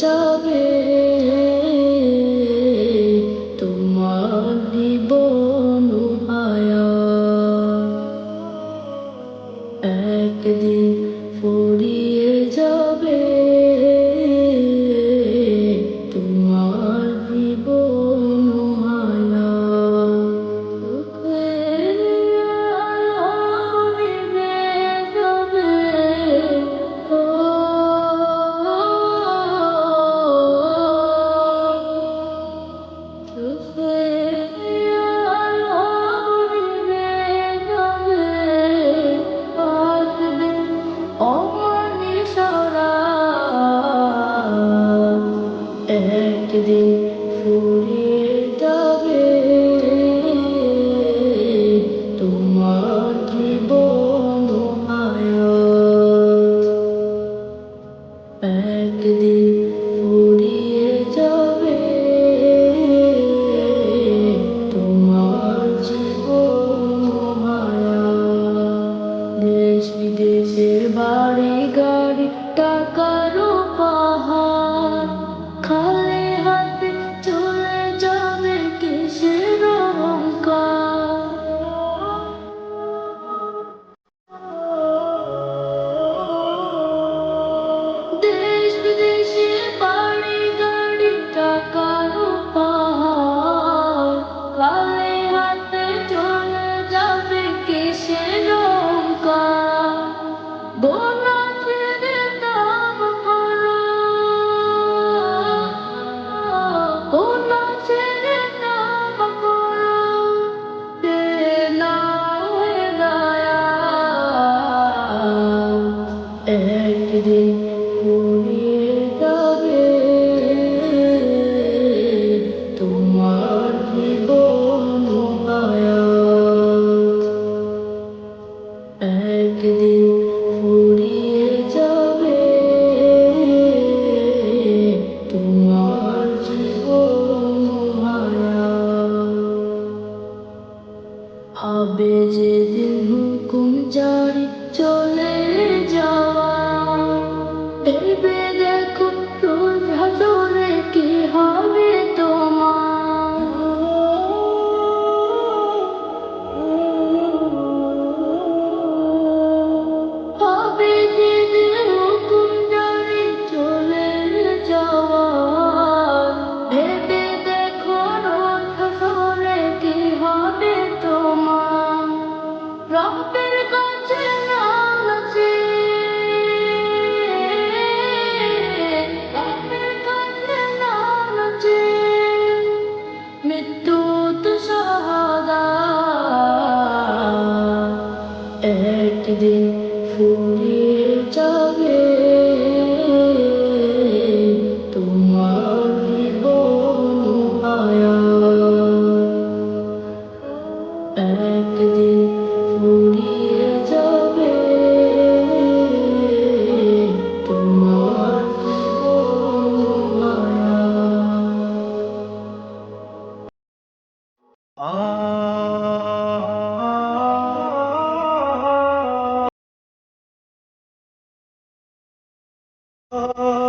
যাবে। তোমার জীবন একদিন अहर के একদিন ফুরিয়ে যাবে। তোমার হবে যেদিন হুকুম জারি চলে যাওয়া। দিন ফুরিয়ে যাবে তোমার আয়া একদিন ফুরিয়ে যাবে তোমার আয়া Oh.